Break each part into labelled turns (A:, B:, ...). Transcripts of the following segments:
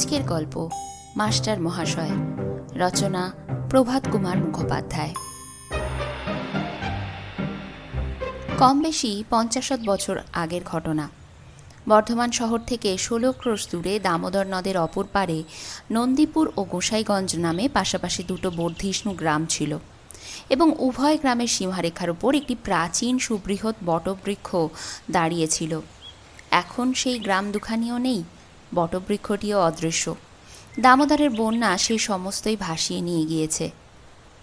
A: আজকের গল্প, মাস্টার মহাশয়, রচনা, প্রভাত কুমার মুখোপাধ্যায়। কম বেশি পঞ্চাশত বছর আগের ঘটনা। বর্ধমান শহর থেকে ষোলো ক্রোশ দূরে দামোদর নদের অপর পারে নন্দীপুর ও গোসাইগঞ্জ নামে পাশাপাশি দুটো বর্ধিষ্ণু গ্রাম ছিল এবং উভয় গ্রামের সীমারেখার উপর একটি প্রাচীন সুবৃহৎ বটবৃক্ষ দাঁড়িয়েছিল। এখন সেই গ্রাম দুখানিও নেই। বটবৃক্ষটিও অদৃশ্য। দামোদরের বন্যা সেই সমস্তই ভাসিয়ে নিয়ে গিয়েছে।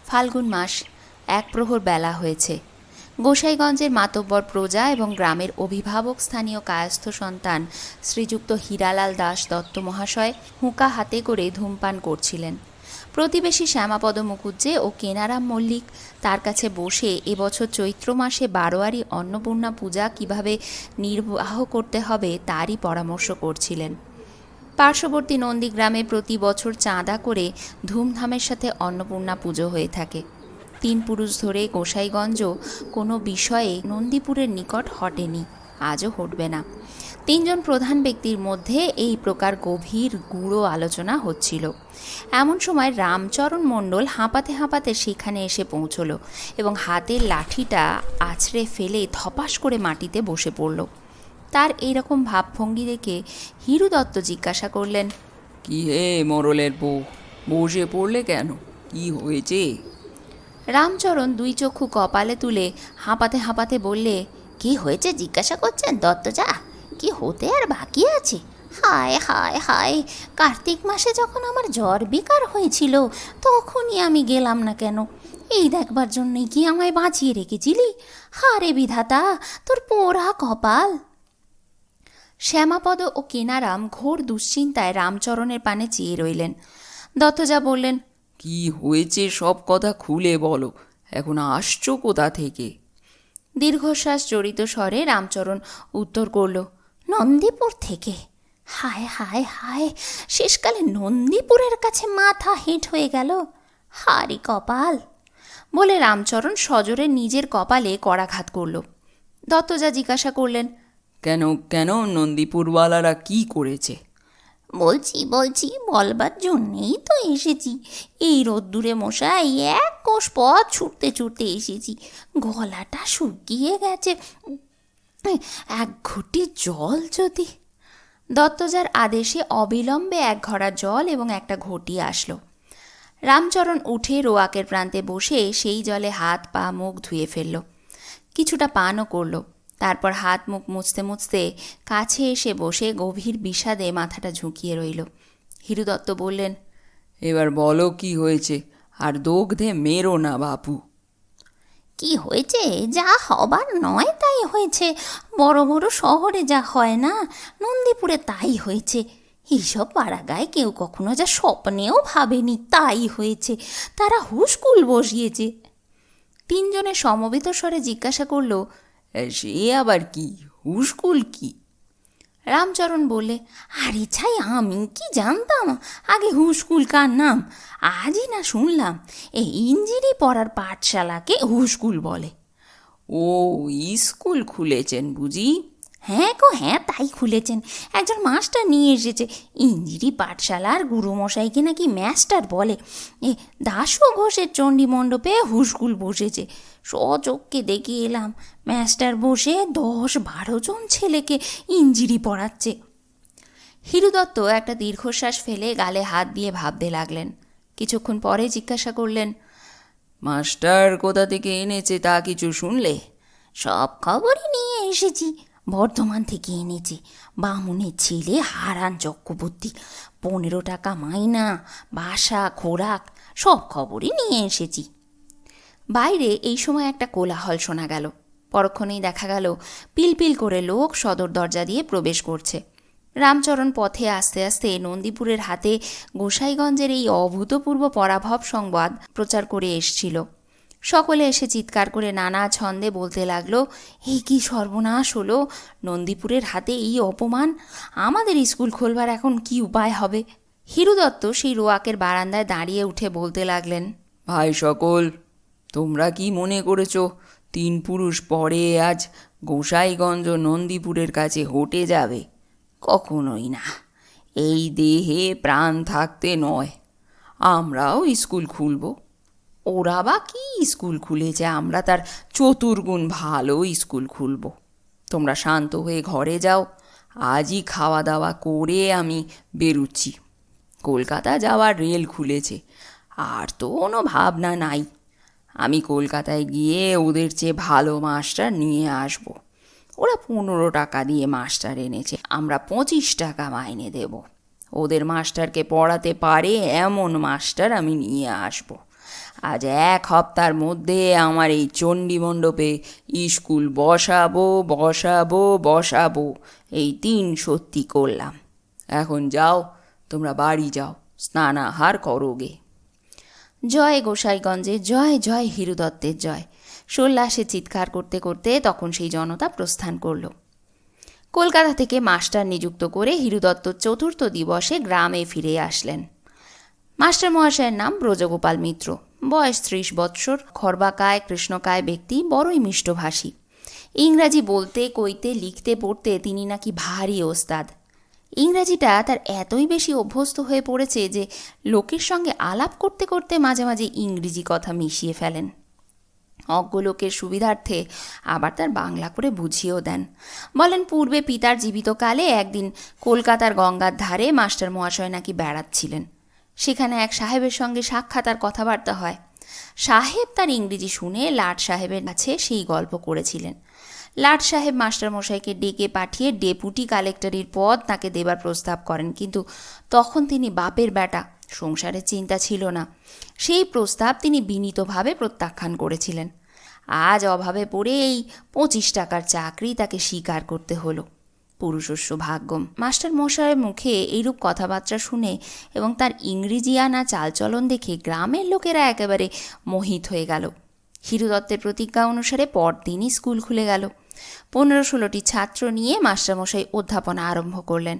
A: ফাল্গুন মাস, এক প্রহর বেলা হয়েছে। গোসাইগঞ্জের মাতব্বর প্রজা এবং গ্রামের অভিভাবক স্থানীয় কায়স্থ সন্তান শ্রীযুক্ত হীরালাল দাস দত্ত মহাশয় হুঁকা হাতে করে ধূমপান করছিলেন। প্রতিবেশী শ্যামাপদ মুখুজ্জে ও কেনারাম মল্লিক তার কাছে বসে এবছর চৈত্র মাসে বারোয়ারি অন্নপূর্ণা পূজা কীভাবে নির্বাহ করতে হবে তারই পরামর্শ করছিলেন। পার্শ্ববর্তী নন্দীগ্রামে প্রতি বছর চাঁদা করে ধুমধামের সাথে অন্নপূর্ণা পুজো হয়ে থাকে। তিন পুরুষ ধরে গোসাইগঞ্জ কোনো বিষয়ে নন্দীপুরের নিকট হটেনি, আজও হটবে না। তিনজন প্রধান ব্যক্তির মধ্যে এই প্রকার গভীর গূঢ় আলোচনা হচ্ছিল। এমন সময় রামচরণ মণ্ডল হাঁপাতে হাঁপাতে সেখানে এসে পৌঁছলো এবং হাতের লাঠিটা আছড়ে ফেলে ধপাস করে মাটিতে বসে পড়ল। তার এইরকম ভাবভঙ্গি দেখে হিরু দত্ত জিজ্ঞাসা করলেন
B: কি হে মরলের বউ বসে পড়লে কেন? কি হয়েছে?
A: রামচরণ দুই চক্ষু কপালে তুলে হাঁপাতে হাঁপাতে বললে কি হয়েছে জিজ্ঞাসা করছেন দত্তজা? কি হতে আর বাকি আছে? হায় হায় হায় কার্তিক মাসে যখন আমার জ্বর বিকার হয়েছিল তখনই আমি গেলাম না কেন? এই দেখবার জন্যই কি আমায় বাঁচিয়ে রেখেছিলি? হারে বিধাতা তোর পোড়া কপাল! শ্যামাপদ ও কেনারাম ঘোর দুশ্চিন্তায় রামচরণের পানে চেয়ে রইলেন। দত্তজা বললেন
B: কি হয়েছে সব কথা খুলে বলো এখন আসছো কোথা থেকে?
A: দীর্ঘশ্বাস জড়িত স্বরে রামচরণ উত্তর করল নন্দীপুর থেকে। হায় হায় হায় শেষকালে নন্দীপুরের কাছে মাথা হেঁট হয়ে গেল। হারি কপাল! বলে রামচরণ সজোরে নিজের কপালে করাঘাত করল। দত্তজা জিজ্ঞাসা করলেন
B: কেন কেন নন্দীপুরওয়ালারা কি করেছে?
A: বলছি বলছি, বলবার জন্যেই তো এসেছি। এই রোদ্দুরে মশাই এক কোষ পথ ছুটতে ছুটতে এসেছি। গলাটা শুকিয়ে গেছে। এক ঘটি জল যদি। দত্তজার আদেশে অবিলম্বে এক ঘড়া জল এবং একটা ঘটি আসলো। রামচরণ উঠে রোয়াকের প্রান্তে বসে সেই জলে হাত, পা, মুখ ধুয়ে ফেলল। কিছুটা পানও করল। তারপর হাত মুখ মুছতে মুছতে কাছে এসে বসে গভীর বিষাদে মাথাটা ঝুঁকিয়ে রইল। হিরুদত্ত বললেন
B: এবার বলো কি হয়েছে? আর দগ্ধে মেরো না বাপু।
A: কি হয়েছে? যা হবার নয় তাই হয়েছে। বড় বড় শহরে যা হয় না নন্দীপুরে তাই হয়েছে। এইসব পাড়াগায় কেউ কখনো যা স্বপ্নেও ভাবেনি তাই হয়েছে। তারা হুসকুল বসিয়েছে। তিনজনে সমবেত স্বরে জিজ্ঞাসা করল
B: সে আবার কি? হুসকুল কি?
A: রামচরণ বলে আরে ছাই, আমি কি জানতাম? আগে হুসকুল কার নাম? আজই না শুনলাম, এই ইঞ্জিনি পড়ার পাঠশালাকে হুসকুল বলে।
B: ও, স্কুল খুলেছেন বুঝি?
A: হ্যাঁ গো হ্যাঁ তাই খুলেছেন। একজন মাস্টার নিয়ে এসেছে। ইঞ্জিরি পাঠশালার গুরুমশাইকে নাকি মাস্টার বলে। এ দাসু ঘোষের চণ্ডী মণ্ডপে হুসকুল বসেছে। সচক্ষে দেখে এলাম মাস্টার বসে দশ বারো জন ছেলেকে ইঞ্জিরি পড়াচ্ছে। হিরুদত্ত একটা দীর্ঘশ্বাস ফেলে গালে হাত দিয়ে ভাবতে লাগলেন। কিছুক্ষণ পরে জিজ্ঞাসা করলেন,
B: মাস্টার কোথা থেকে এনেছে তা কিছু শুনলে?
A: সব খবরই নিয়ে এসেছি। বর্ধমান থেকে এনেছে। বামুনের ছেলে হারান চক্রবর্তী। পনেরো টাকা মাইনা, বাসা, খোরাক, সব খবরই নিয়ে এসেছি। বাইরে এই সময় একটা কোলাহল শোনা গেল। পরক্ষণেই দেখা গেল, পিলপিল করে লোক সদর দরজা দিয়ে প্রবেশ করছে। রামচরণ পথে আস্তে আস্তে নন্দীপুরের হাতে গোসাইগঞ্জের এই অভূতপূর্ব পরাভব সংবাদ প্রচার করে এসছিল। সকলে এসে চিৎকার করে নানা ছন্দে বলতে লাগল এই কি সর্বনাশ হলো? নন্দীপুরের হাতে এই অপমান? আমাদের স্কুল খোলবার এখন কি উপায় হবে? হিরুদত্ত সেই রোয়াকের বারান্দায় দাঁড়িয়ে উঠে বলতে লাগলেন,
B: ভাই সকল, তোমরা কি মনে করেছ, তিন পুরুষ পরে আজ গোসাইগঞ্জ নন্দীপুরের কাছে হটে যাবে? কখনোই না। এই দেহে প্রাণ থাকতে নয়। আমরাও স্কুল খুলব। ওরা বা কি স্কুল খুলেছে? আমরা তার চতুর্গুণ ভালো স্কুল খুলব। তোমরা শান্ত হয়ে ঘরে যাও। আজই খাওয়া দাওয়া করে আমি বেরুচ্ছি। কলকাতা যাওয়ার রেল খুলেছে। আর তো কোনো ভাবনা নাই। আমি কলকাতায় গিয়ে ওদের চেয়ে ভালো মাস্টার নিয়ে আসব। ওরা পনেরো টাকা দিয়ে মাস্টার এনেছে। আমরা পঁচিশ টাকা মাইনে দেব। ওদের মাস্টারকে পড়াতে পারে এমন মাস্টার আমি নিয়ে আসব। আজ এক হপ্তার মধ্যে আমার এই চণ্ডী মণ্ডপে স্কুল বসাবো বসাবো বসাবো। এই তিন সত্যি করলাম। এখন যাও, তোমরা বাড়ি যাও, স্নানাহার করোগে
A: জয় গোসাইগঞ্জে, জয় জয় হিরু দত্তের জয়। সোল্লাসে চিৎকার করতে করতে তখন সেই জনতা প্রস্থান করল। কলকাতা থেকে মাস্টার নিযুক্ত করে হিরু দত্ত চতুর্থ দিবসে গ্রামে ফিরে আসলেন। মাস্টার মহাশয়ের নাম ব্রজগোপাল মিত্র। বয়স ত্রিশ বৎসর, খর্বাকায়, কৃষ্ণকায় ব্যক্তি, বড়ই মিষ্টভাষী। ইংরাজি বলতে, কইতে, লিখতে, পড়তে তিনি নাকি ভারী ওস্তাদ। ইংরাজিটা তার এতই বেশি অভ্যস্ত হয়ে পড়েছে যে লোকের সঙ্গে আলাপ করতে করতে মাঝে মাঝে ইংরেজি কথা মিশিয়ে ফেলেন। অজ্ঞ লোকের সুবিধার্থে আবার তার বাংলা করে বুঝিয়েও দেন। বলেন, পূর্বে পিতার জীবিতকালে একদিন কলকাতার গঙ্গার ধারে মাস্টার মহাশয় নাকি বেড়াচ্ছিলেন। সেখানে এক সাহেবের সঙ্গে সাক্ষাৎ আর কথাবার্তা হয়। সাহেব তার ইংরেজি শুনে লাট সাহেবের কাছে সেই গল্প করেছিলেন। লাট সাহেব মাস্টারমশাইকে ডেকে পাঠিয়ে ডেপুটি কালেক্টরির পদ তাকে দেবার প্রস্তাব করেন, কিন্তু তখন তিনি বাপের বেটা সংসারের চিন্তা ছিল না। সেই প্রস্তাব তিনি বিনীতভাবে প্রত্যাখ্যান করেছিলেন। আজ অভাবে পড়ে এই পঁচিশ টাকার চাকরি তাকে স্বীকার করতে হলো। পুরুষস্য ভাগ্যম। মাস্টার মশাইয়ের মুখে এইরূপ কথাবার্তা শুনে এবং তার ইংরেজি আনা চালচলন দেখে গ্রামের লোকেরা একেবারে মোহিত হয়ে গেল। হিরু দত্তের প্রতিজ্ঞা অনুসারে পরদিনই স্কুল খুলে গেল। পনেরো ষোলোটি ছাত্র নিয়ে মাস্টারমশাই অধ্যাপনা আরম্ভ করলেন।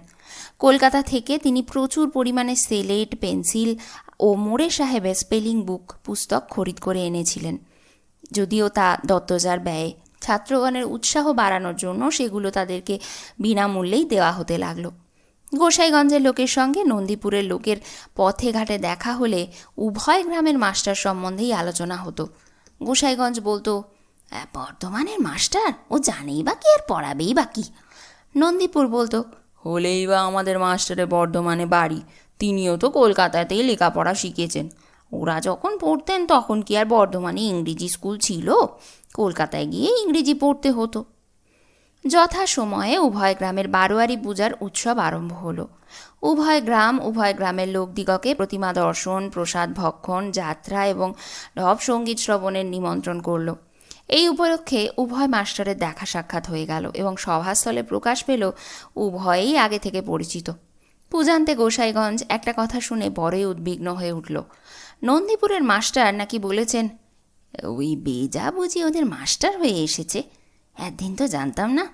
A: কলকাতা থেকে তিনি প্রচুর পরিমাণে সেলেট, পেন্সিল ও মোড়ে সাহেবের স্পেলিং বুক পুস্তক খরিদ করে এনেছিলেন। যদিও তা দত্তজার ব্যয়ে ছাত্রগণের উৎসাহ বাড়ানোর জন্য সেগুলো তাদেরকে বিনামূল্যেই দেওয়া হতে লাগল। গোসাইগঞ্জের লোকের সঙ্গে নন্দীপুরের লোকের পথে ঘাটে দেখা হলে উভয় গ্রামের মাস্টার সম্বন্ধেই আলোচনা হতো। গোসাইগঞ্জ বলতো "আহ, বর্ধমানের মাস্টার? ও জানেই বা কি আর পড়াবেই বা কি? নন্দীপুর বলতো
B: হলেই বা আমাদের মাস্টারে বর্ধমানে বাড়ি। তিনিও তো কলকাতাতেই লেখাপড়া শিখেছেন।
A: ওরা যখন পড়তেন তখন কি আর বর্ধমানে ইংরেজি স্কুল ছিল? কলকাতায় গিয়ে ইংরেজি পড়তে হতো। যথা সময়ে উভয় গ্রামের বারোয়ারি পূজার উৎসব আরম্ভ হলো। উভয় গ্রাম, উভয় গ্রামের লোকদিগকে প্রতিমা দর্শন, প্রসাদ ভক্ষণ, যাত্রা এবং রব সংগীত শ্রবণের নিমন্ত্রণ করল। এই উপলক্ষে উভয় মাস্টারের দেখা সাক্ষাৎ হয়ে গেল এবং সভাস্থলে প্রকাশ পেল উভয়েই আগে থেকে পরিচিত। পূজান্তে গোসাইগঞ্জ একটা কথা শুনে বড়ই উদ্বিগ্ন হয়ে উঠল। নন্দীপুরের মাস্টার নাকি বলেছেন ওই বেজা বুঝি ওদের মাস্টার হয়ে এসেছে। একদিন তো জানতাম না।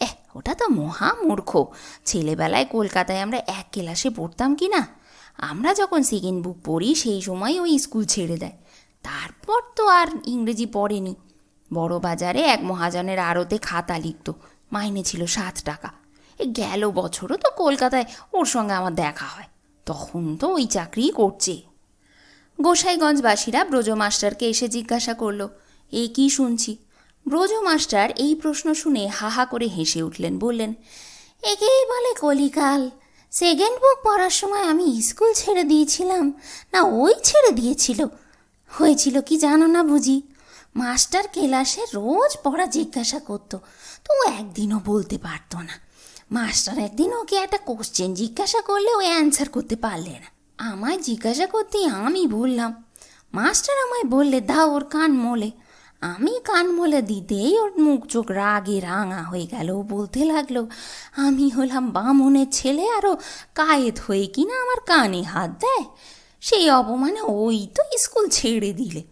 A: এহ, ওটা তো মহা মূর্খ। ছেলেবেলায় কলকাতায় আমরা এক ক্লাসে পড়তাম কি না? আমরা যখন সেকেন্ড বুক পড়ি, সেই সময় ওই স্কুল ছেড়ে দেয়। তারপর তো আর ইংরেজি পড়েনি। বড় বাজারে এক মহাজনের আড়তে খাতা লিখত। মাইনে ছিল সাত টাকা। এ গেল বছরও তো কলকাতায় ওর সঙ্গে আমার দেখা হয়। তখন তো ওই চাকরিই করছে। গোসাইগঞ্জবাসীরা ব্রজ মাস্টারকে এসে জিজ্ঞাসা করল এই কি শুনছি? ব্রজ মাস্টার এই প্রশ্ন শুনে হা হা করে হেসে উঠলেন, বললেন একেই বলে কলিকাল। সেকেন্ড বুক পড়ার সময় আমি স্কুল ছেড়ে দিয়েছিলাম। না, ওই ছেড়ে দিয়েছিল। হয়েছিল কি জানো না বুঝি? মাস্টার ক্লাসে রোজ পড়া জিজ্ঞাসা করতো। তো একদিনও বলতে পারতো না। মাস্টার একদিন ওকে একটা কোশ্চেন জিজ্ঞাসা করলে ও অ্যান্সার করতে পারলে না। আমায় জিজ্ঞাসা করতে আমি বললাম, মাস্টার আমায় বললে, দাও ওর কান মোলে। আমি কান মোলে দিতেই ওর মুখ চোখ রাগে রাঙা হয়ে গেল বলতে লাগল, আমি হলাম বামুনের ছেলে আরও কায়েত হয়ে কিনা আমার কানে হাত দেয়? সেই অপমানে ওই তো স্কুল ছেড়ে দিলে।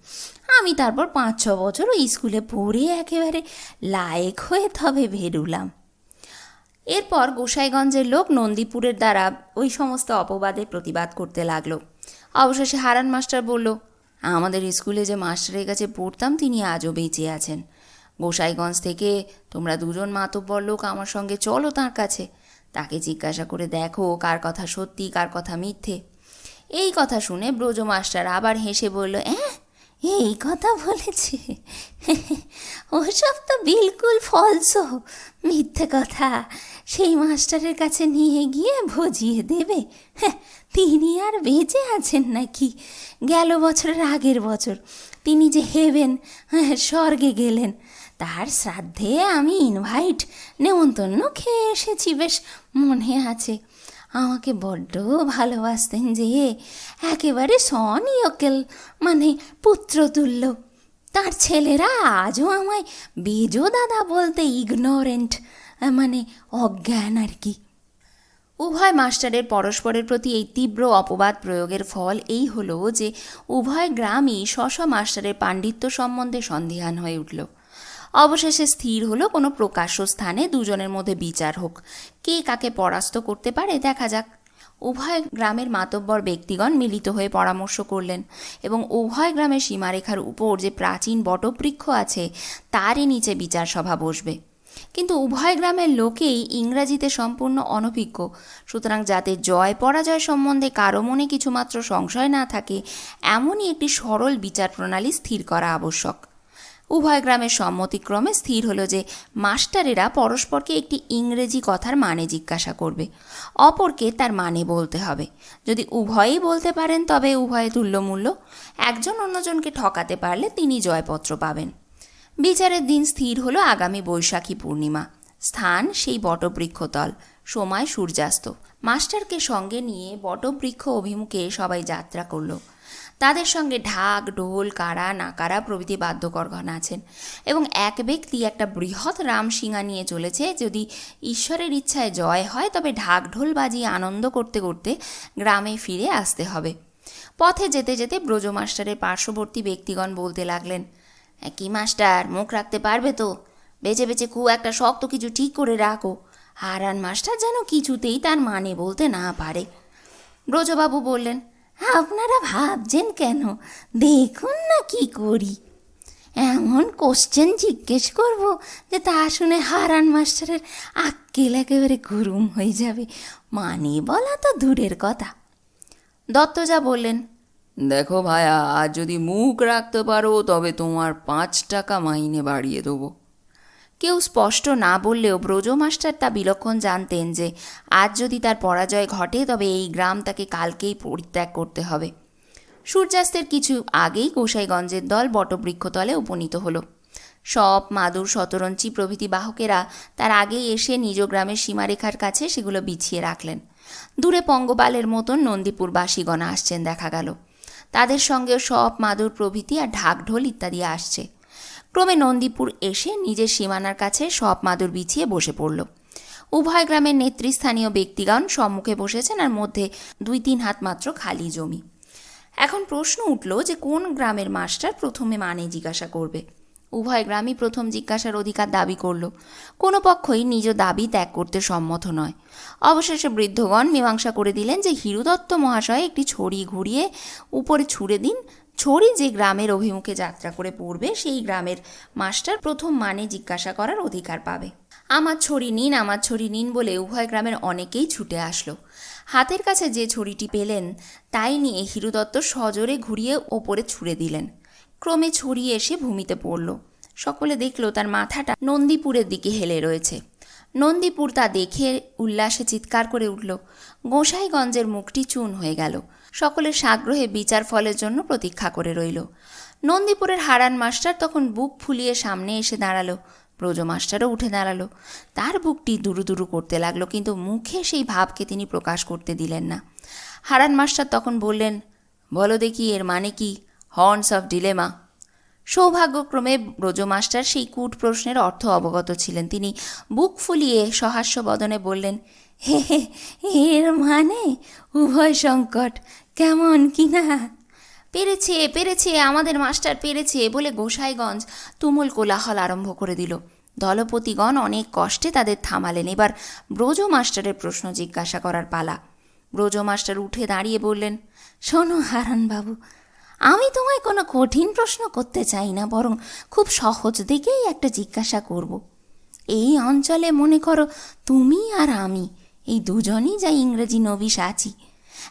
A: আমি তারপর পাঁচ ছ বছর ওই স্কুলে পড়ে একেবারে লায়েক হয়ে তবে বেরুলাম। এরপর গোসাইগঞ্জের লোক নন্দীপুরের দ্বারা ওই সমস্ত অপবাদে প্রতিবাদ করতে লাগল। অবশেষে হারান মাস্টার বলল, আমাদের স্কুলে যে মাস্টারের কাছে পড়তাম, তিনি আজও বেঁচে আছেন। গোসাইগঞ্জ থেকে তোমরা দুজন মাতব্বর লোক আমার সঙ্গে চলো তার কাছে। তাকে জিজ্ঞাসা করে দেখো কার কথা সত্যি, কার কথা মিথ্যে। এই কথা শুনে ব্রজ মাস্টার আবার হেসে বলল হ্যাঁ এই কথা বলেছে। ওসব তো বিলকুল ফলসো মিথ্যে কথা। সেই মাস্টারের কাছে নিয়ে গিয়ে ভজিয়ে দেবে। হ্যাঁ, তিনি আর বেঁচে আছেন নাকি? গেল বছরের আগের বছর তিনি যে হেবেন হ্যাঁ, স্বর্গে গেলেন। তার শ্রাদ্ধে আমি ইনভাইট নেমন্তন্ন খেয়ে এসেছি বেশ মনে আছে। আমাকে বড্ড ভালোবাসতেন যে, একেবারে সনিয়কেল মানে পুত্র পুত্রতুল্য। তার ছেলেরা আজও আমায় বেজো দাদা বলতে ইগনোরেন্ট মানে অজ্ঞান আর কি। উভয় মাস্টারের পরস্পরের প্রতি এই তীব্র অপবাদ প্রয়োগের ফল এই হলো যে, উভয় গ্রামই স্ব মাস্টারের পাণ্ডিত্য সম্বন্ধে সন্দিহান হয়ে উঠল। অবশেষে স্থির হলো কোনো প্রকাশ্য স্থানে, দুজনের মধ্যে বিচার হোক। কে কাকে পরাস্ত করতে পারে, দেখা যাক। উভয় গ্রামের মাতব্বর ব্যক্তিগণ মিলিত হয়ে পরামর্শ করলেন এবং উভয় গ্রামের সীমারেখার উপর যে প্রাচীন বটবৃক্ষ আছে, তারই নিচে বিচার সভা বসবে। কিন্তু উভয় গ্রামের লোকেই ইংরাজিতে সম্পূর্ণ অনভিজ্ঞ। সুতরাং যাতে জয় পরাজয় সম্বন্ধে কারও মনে কিছুমাত্র সংশয় না থাকে, এমনই একটি সরল বিচার প্রণালী স্থির করা আবশ্যক। উভয় গ্রামের সম্মতিক্রমে স্থির হলো যে মাস্টারেরা পরস্পরকে একটি ইংরেজি কথার মানে জিজ্ঞাসা করবে, অপরকে তার মানে বলতে হবে। যদি উভয়েই বলতে পারেন, তবে উভয়ে তুল্যমূল্য। একজন অন্যজনকে ঠকাতে পারলে তিনি জয়পত্র পাবেন। বিচারের দিন স্থির হলো আগামী বৈশাখী পূর্ণিমা। স্থান সেই বটবৃক্ষতল সময় সূর্যাস্ত। মাস্টারকে সঙ্গে নিয়ে বটবৃক্ষ অভিমুখে সবাই যাত্রা করল। তাদের সঙ্গে ঢাক ঢোল কারা নাকারা প্রভৃতি বাদ্যকরগণ আছেন। এবং এক ব্যক্তি একটা বৃহৎ রামসিংহা নিয়ে চলেছে যদি ঈশ্বরের ইচ্ছায় জয় হয় তবে ঢাক ঢোল বাজিয়ে আনন্দ করতে করতে গ্রামে ফিরে আসতে হবে। পথে যেতে যেতে ব্রজ মাস্টারের পার্শ্ববর্তী ব্যক্তিগণ বলতে লাগলেন "হ্যাঁ, কি মাস্টার মুখ রাখতে পারবে তো? বেঁচে বেঁচে খুব একটা শক্ত কিছু ঠিক করে রাখো। হারান মাস্টার যেন কিছুতেই তার মানে বলতে না পারে। ব্রজবাবু বললেন আপনারা ভাবছেন কেন? দেখুন না কি করি। এমন কোশ্চেন জিজ্ঞেস করব যে তা শুনে হারান মাস্টারের আক্কেল একেবারে গুরুম হয়ে যাবে। মানে বলা তো দূরের কথা। দত্তজা বললেন,
B: দেখো ভায়া, আজ যদি মুখ রাখতে পারো, তবে তোমার পাঁচ টাকা মাইনে বাড়িয়ে দেবো।
A: কেউ স্পষ্ট না বললেও ব্রজ মাস্টার তা বিলক্ষণ জানতেন যে আজ যদি তার পরাজয় ঘটে, তবে এই গ্রাম তাকে কালকেই পরিত্যাগ করতে হবে। সূর্যাস্তের কিছু আগেই গোসাইগঞ্জের দল বটবৃক্ষতলে উপনীত হলো। সব মাদুর, শতরঞ্চি প্রভৃতি বাহকেরা তার আগেই এসে নিজ গ্রামের সীমারেখার কাছে সেগুলো বিছিয়ে রাখলেন। দূরে পঙ্গপালের মতন নন্দীপুর বাসীগণ আসছেন, দেখা গেল। তাদের সঙ্গেও সব মাদুর প্রভৃতি আর ঢাকঢোল ইত্যাদি আসছে। ক্রমে নন্দীপুর এসে নিজের সীমানার কাছে সব মাদুর বিছিয়ে বসে পড়ল। উভয় গ্রামের নেতৃস্থানীয় ব্যক্তিগণ সম্মুখে বসেছেন আর মধ্যে দুই তিন হাত মাত্র খালি জমি। এখন প্রশ্ন উঠল যে কোন গ্রামের মাস্টার প্রথমে মানে জিজ্ঞাসা করবে? উভয় গ্রামই প্রথম জিজ্ঞাসার অধিকার দাবি করল। কোনো পক্ষই নিজ দাবি ত্যাগ করতে সম্মত নয়। অবশেষে বৃদ্ধগণ মীমাংসা করে দিলেন যে হিরুদত্ত মহাশয় একটি ছড়ি ঘুরিয়ে উপরে ছুড়ে দিন ছড়ি যে গ্রামের অভিমুখে যাত্রা করে পড়বে, সেই গ্রামের মাস্টার প্রথম মানে জিজ্ঞাসা করার অধিকার পাবে। আমার ছড়ি নিন, আমার ছড়ি নিন বলে উভয় গ্রামের অনেকেই ছুটে আসলো। হাতের কাছে যে ছড়িটি পেলেন, তাই নিয়ে হিরুদত্ত সজোরে ঘুরিয়ে ওপরে ছুঁড়ে দিলেন। ক্রমে ছড়িয়ে এসে ভূমিতে পড়ল। সকলে দেখল তার মাথাটা নন্দীপুরের দিকে হেলে রয়েছে। নন্দীপুর তা দেখে উল্লাসে চিৎকার করে উঠল। গোসাইগঞ্জের মুখটি চুন হয়ে গেল। সকলে সাগ্রহে বিচার ফলের জন্য প্রতীক্ষা করে রইল। নন্দীপুরের হারান মাস্টার তখন বুক ফুলিয়ে সামনে এসে দাঁড়াল। ব্রজ মাস্টারও উঠে দাঁড়াল। তার বুকটি দুরু দুরু করতে লাগল, কিন্তু মুখে সেই ভাবকে তিনি প্রকাশ করতে দিলেন না। হারান মাস্টার তখন বললেন, বলো দেখি এর মানে কি? Horns of dilemma. সৌভাগ্যক্রমে Braja master সেই কূট প্রশ্নের অর্থ অবগত ছিলেন। তিনি বুক ফুলিয়ে সহাস্য বদনে বললেন, হে হে, এর মানে? উভয় সংকট। কেমন কি না পেরেছে পেরেছে, আমাদের মাস্টার পেরেছে বলে গোসাইগঞ্জ তুমুল কোলাহল আরম্ভ করে দিল। দলপতিগণ অনেক কষ্টে তাদের থামালেন। এবার ব্রজ মাস্টারের প্রশ্ন জিজ্ঞাসা করার পালা। ব্রজ মাস্টার উঠে দাঁড়িয়ে বললেন, শোনো হারানবাবু, আমি তোমায় কোনো কঠিন প্রশ্ন করতে চাই না, বরং খুব সহজ দিকেই একটা জিজ্ঞাসা করব। এই অঞ্চলে মনে করো তুমি আর আমি, এই দুজনই যা ইংরেজি নবিশ আছি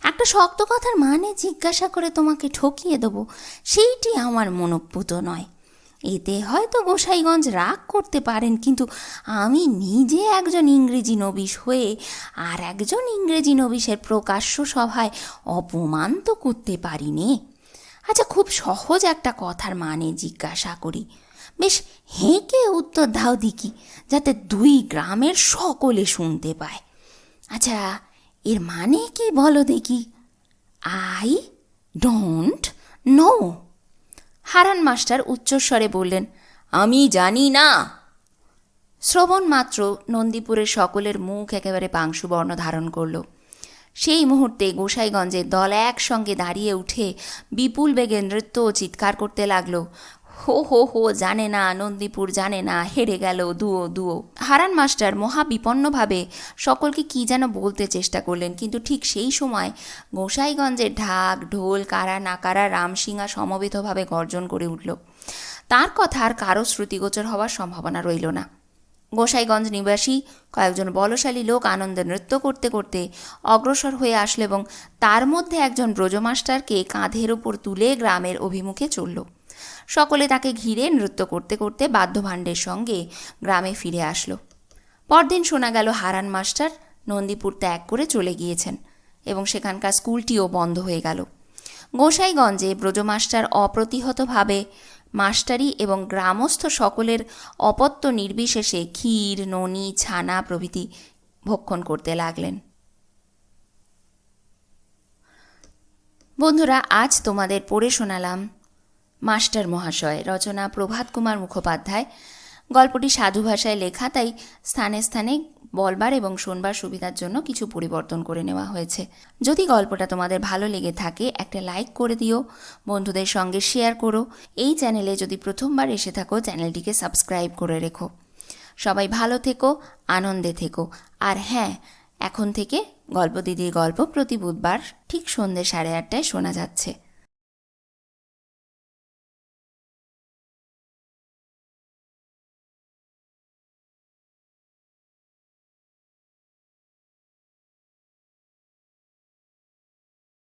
A: একটা শক্ত কথার মানে জিজ্ঞাসা করে তোমাকে ঠকিয়ে দেবো, সেইটি আমার মনোপুত নয়। এতে হয়তো গোসাইগঞ্জ রাগ করতে পারেন, কিন্তু আমি নিজে একজন ইংরেজি নবিশ হয়ে আর একজন ইংরেজি নবিশের প্রকাশ্য সভায় অপমান তো করতে পারিনি। আচ্ছা খুব সহজ একটা কথার মানে জিজ্ঞাসা করি। বেশ, হেঁকে উত্তর দাও দিকি যাতে দুই গ্রামের সকলে শুনতে পায়। আচ্ছা এর মানে কি বলো দেখি? I don't know Haran master উচ্চস্বরে বললেন,
B: আমি জানি না।
A: শ্রবণ মাত্র নন্দীপুরের সকলের মুখ একেবারে পাংশুবর্ণ ধারণ করল। সেই মুহূর্তে গোসাইগঞ্জের দল একসঙ্গে দাঁড়িয়ে উঠে বিপুল বেগে নৃত্য ও চিৎকার করতে লাগল। হো হো হো, জানে না, নন্দীপুর জানে না, হেরে গেল দুও দুও হারান মাস্টার মহা বিপন্নভাবে সকলকে কি যেন বলতে চেষ্টা করলেন, কিন্তু ঠিক সেই সময় গোসাইগঞ্জের ঢাক, ঢোল, কারা, নাকারা, রামসিংহা সমবেতভাবে গর্জন করে উঠল। তার কথা আর কারও শ্রুতিগোচর হওয়ার সম্ভাবনা রইল না। গোসাইগঞ্জ নিবাসী কয়েকজন বলশালী লোক আনন্দে নৃত্য করতে করতে অগ্রসর হয়ে আসলো এবং তার মধ্যে একজন ব্রজমাস্টারকে কাঁধের ওপর তুলে গ্রামের অভিমুখে চলল। সকলে তাকে ঘিরে নৃত্য করতে করতে বাদ্যভাণ্ডের সঙ্গে গ্রামে ফিরে আসলো। পরদিন শোনা গেল হারান মাস্টার নন্দীপুর ত্যাগ করে চলে গিয়েছেন এবং সেখানকার স্কুলটিও বন্ধ হয়ে গেল। গোসাইগঞ্জে ব্রজমাস্টার অপ্রতিহতভাবে মাস্টারি এবং গ্রামস্থ সকলের অপত্য নির্বিশেষে ক্ষীর, ননি, ছানা প্রভৃতি ভক্ষণ করতে লাগলেন। বন্ধুরা, আজ তোমাদের পড়ে শোনালাম মাস্টার মহাশয়, রচনা প্রভাত কুমার মুখোপাধ্যায়। গল্পটি সাধু ভাষায় লেখা, তাই স্থানে স্থানে বলবার এবং শোনবার সুবিধার জন্য কিছু পরিবর্তন করে নেওয়া হয়েছে। যদি গল্পটা তোমাদের ভালো লেগে থাকে, একটা লাইক করে দিও, বন্ধুদের সঙ্গে শেয়ার করো। এই চ্যানেলে যদি প্রথমবার এসে থাকো, চ্যানেলটিকে সাবস্ক্রাইব করে রেখো। সবাই ভালো থেকো, আনন্দে থেকো। আর হ্যাঁ এখন থেকে গল্প দিদির গল্প প্রতি বুধবার ঠিক সন্ধ্যে সাড়ে আটটায় শোনা যাচ্ছে।